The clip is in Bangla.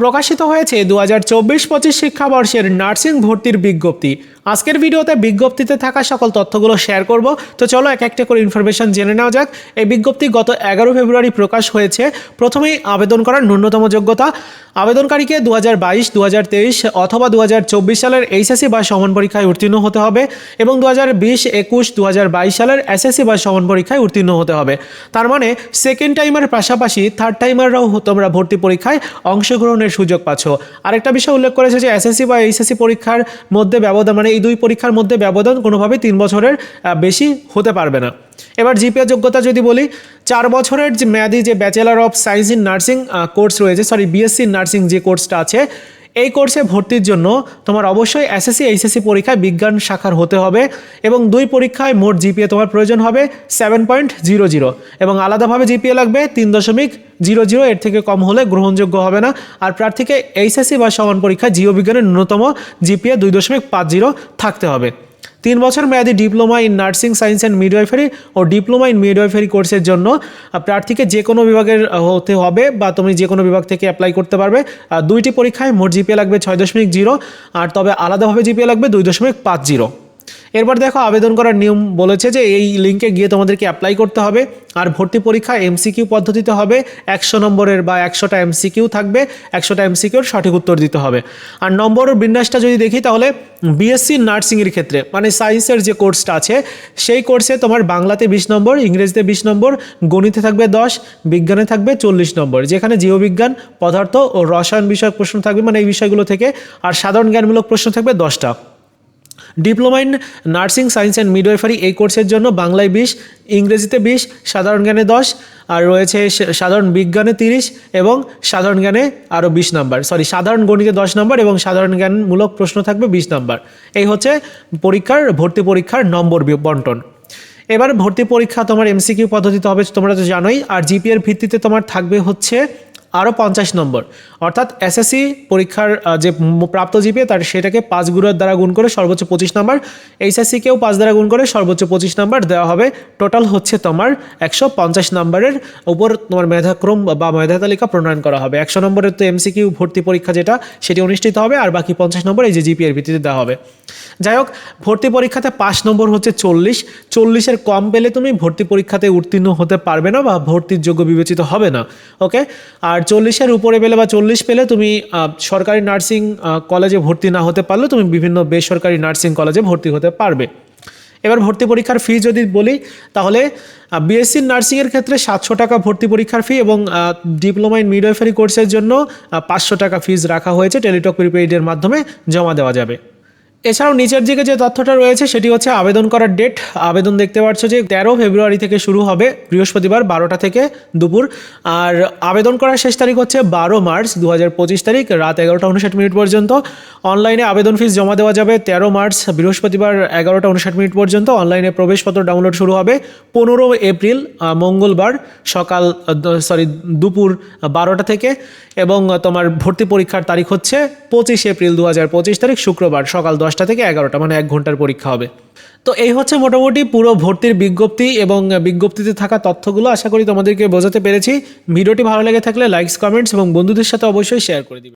প্রকাশিত হয়েছে দু হাজার চব্বিশ পঁচিশ শিক্ষাবর্ষের নার্সিং ভর্তির বিজ্ঞপ্তি। আজকের ভিডিওতে বিজ্ঞপ্তিতে থাকা সকল তথ্যগুলো শেয়ার করব। তো চলো এক একটা করে ইনফরমেশন জেনে নেওয়া যাক। এই বিজ্ঞপ্তি গত এগারো ফেব্রুয়ারি প্রকাশ হয়েছে। প্রথমেই আবেদন করার ন্যূনতম যোগ্যতা। আবেদনকারীকে দু হাজার বাইশ দু হাজার তেইশ অথবা দু হাজার চব্বিশ সালের এইচএসসি বা সমান পরীক্ষায় উত্তীর্ণ হতে হবে এবং দু হাজার বিশ, একুশ দু হাজার বাইশ সালের এসএসসি বা সমান পরীক্ষায় উত্তীর্ণ হতে হবে। তার মানে সেকেন্ড টাইমের পাশাপাশি থার্ড টাইমাররাও তোমরা ভর্তি পরীক্ষায় অংশগ্রহণের সুযোগ পাচ্ছ। আরেকটা বিষয় উল্লেখ করেছে যে এসএসসি বা এইচএসসি পরীক্ষার মধ্যে ব্যবধান মানে এই দুই পরীক্ষার মধ্যে ব্যবধান কোনোভাবেই তিন বছরের বেশি হতে পারবে না। এবার জিপিএ যোগ্যতা যদি বলি, চার বছরের যে মেয়াদি যে bachelor of science in nursing course রয়েছে সরি বিএসসি নার্সিং যে কোর্সটা আছে এই কোর্সে ভর্তির জন্য তোমার অবশ্যই এসএসসি এইচএসসি পরীক্ষায় বিজ্ঞান শাখার হতে হবে এবং দুই পরীক্ষায় মোট জিপিএ তোমার প্রয়োজন হবে সেভেন পয়েন্ট জিরো জিরো এবং আলাদাভাবে জিপিএ লাগবে তিন দশমিক জিরো জিরো এর থেকে কম হলে গ্রহণযোগ্য হবে না। আর প্রার্থীকে এইচএসসি বা সমান পরীক্ষায় জীববিজ্ঞানের ন্যূনতম জিপিএ দুই দশমিক পাঁচ জিরো থাকতে হবে। তিন বছর মেয়াদী diploma in nursing science and midwifery O diploma in midwifery কোর্সের জন্য প্রার্থীকে যে কোনো বিভাগের হতে হবে বা তুমি যে কোনো বিভাগ থেকে অ্যাপ্লাই করতে পারবে। দুইটি পরীক্ষায় মোট জিপিএ লাগবে ছয় দশমিক জিরো, আর তবে আলাদাভাবে জিপিএ লাগবে দুই দশমিক পাঁচ জিরো। এরপর দেখো, আবেদন করার নিয়ম বলেছে যে এই লিঙ্কে গিয়ে তোমাদেরকে অ্যাপ্লাই করতে হবে। আর ভর্তি পরীক্ষা এমসিকিউ পদ্ধতিতে হবে। একশো নম্বরের বা একশোটা এমসিকিউ থাকবে। একশোটা এমসিকিউর সঠিক উত্তর দিতে হবে। আর নম্বর বিন্যাসটা যদি দেখি, তাহলে বিএসসি নার্সিংয়ের ক্ষেত্রে মানে সায়েন্সের যে কোর্সটা আছে, সেই কোর্সে তোমার বাংলাতে বিশ নম্বর, ইংরেজিতে বিশ নম্বর, গণিতে থাকবে দশ, বিজ্ঞানে থাকবে চল্লিশ নম্বর। যেখানে জীববিজ্ঞান, পদার্থ ও রসায়ন বিষয়ক প্রশ্ন থাকবে মানে এই বিষয়গুলো থেকে। আর সাধারণ জ্ঞানমূলক প্রশ্ন থাকবে দশটা। Diploma in nursing science and midwifery এই কোর্সের জন্য বাংলায় বিশ, ইংরেজিতে বিশ, সাধারণ জ্ঞানে দশ, আর রয়েছে সাধারণ বিজ্ঞানে তিরিশ এবং সাধারণ জ্ঞানে আরও বিশ নাম্বার। সরি সাধারণ গণিতে দশ নম্বর এবং সাধারণ জ্ঞানমূলক প্রশ্ন থাকবে বিশ নাম্বার। এই হচ্ছে পরীক্ষার, ভর্তি পরীক্ষার নম্বর বন্টন। এবার ভর্তি পরীক্ষা তোমার এমসিকিউ পদ্ধতিতে হবে, তোমরা তো জানোই। আর জিপিএর ভিত্তিতে তোমার থাকবে হচ্ছে আরও পঞ্চাশ নম্বর। অর্থাৎ এসএসসি পরীক্ষার যে প্রাপ্ত জিপিএ তার সেটাকে পাঁচ গুণের দ্বারা গুণ করে সর্বোচ্চ পঁচিশ নম্বর। এইচএসসিকেও পাঁচ দ্বারা গুণ করে সর্বোচ্চ পঁচিশ নম্বর দেওয়া হবে। টোটাল হচ্ছে তোমার একশো পঞ্চাশ নম্বরের উপর তোমার মেধাক্রম বা মেধা তালিকা প্রণয়ন করা হবে। একশো নম্বরের তো এমসিকিউ ভর্তি পরীক্ষা যেটা, সেটি অনুষ্ঠিত হবে আর বাকি পঞ্চাশ নম্বর এই যে জিপিএর ভিত্তিতে দেওয়া হবে। যাই হোক, ভর্তি পরীক্ষাতে পাঁচ নম্বর হচ্ছে চল্লিশ। চল্লিশের কম পেলে তুমি ভর্তি পরীক্ষাতে উত্তীর্ণ হতে পারবে না বা ভর্তির যোগ্য বিবেচিত হবে না। ওকে আর চল্লিশের উপরে পেলে বা চল্লিশ পেলে তুমি সরকারি নার্সিং কলেজে ভর্তি না হতে পারলে তুমি বিভিন্ন বেসরকারি নার্সিং কলেজে ভর্তি হতে পারবে। এবার ভর্তি পরীক্ষার ফি যদি বলি, তাহলে বিএসসি নার্সিংয়ের ক্ষেত্রে সাতশো টাকা ভর্তি পরীক্ষার ফি এবং ডিপ্লোমা ইন মিডওয়াইফারি কোর্সের জন্য পাঁচশো টাকা ফিজ রাখা হয়েছে টেলিটক প্রিপেইডের মাধ্যমে জমা দেওয়া যাবে। এছাড়াও নিচের দিকে যে তথ্যটা রয়েছে, সেটি হচ্ছে আবেদন করার ডেট আবেদন দেখতে পাচ্ছ যে তেরো ফেব্রুয়ারি থেকে শুরু হবে, বৃহস্পতিবার বারোটা থেকে দুপুর। আর আবেদন করার শেষ তারিখ হচ্ছে বারো মার্চ দু হাজার পঁচিশ তারিখ, রাত এগারোটা উনষাট মিনিট পর্যন্ত। অনলাইনে আবেদন ফিস জমা দেওয়া যাবে তেরো মার্চ বৃহস্পতিবার এগারোটা উনষাট মিনিট পর্যন্ত। অনলাইনে প্রবেশপত্র ডাউনলোড শুরু হবে পনেরো এপ্রিল মঙ্গলবার সকাল সরি দুপুর বারোটা থেকে। এবং তোমার ভর্তি পরীক্ষার তারিখ হচ্ছে পঁচিশ এপ্রিল দু তারিখ, শুক্রবার সকাল দশটা থেকে এগারোটা মানে এক ঘণ্টার পরীক্ষা হবে। তো এই হচ্ছে মোটামুটি পুরো ভর্তির বিজ্ঞপ্তি এবং বিজ্ঞপ্তিতে থাকা তথ্যগুলো। আশা করি তোমাদেরকে বোঝাতে পেরেছি। ভিডিওটি ভালো লেগে থাকলে লাইকস কমেন্টস এবং বন্ধুদের সাথে অবশ্যই শেয়ার করে দিবে।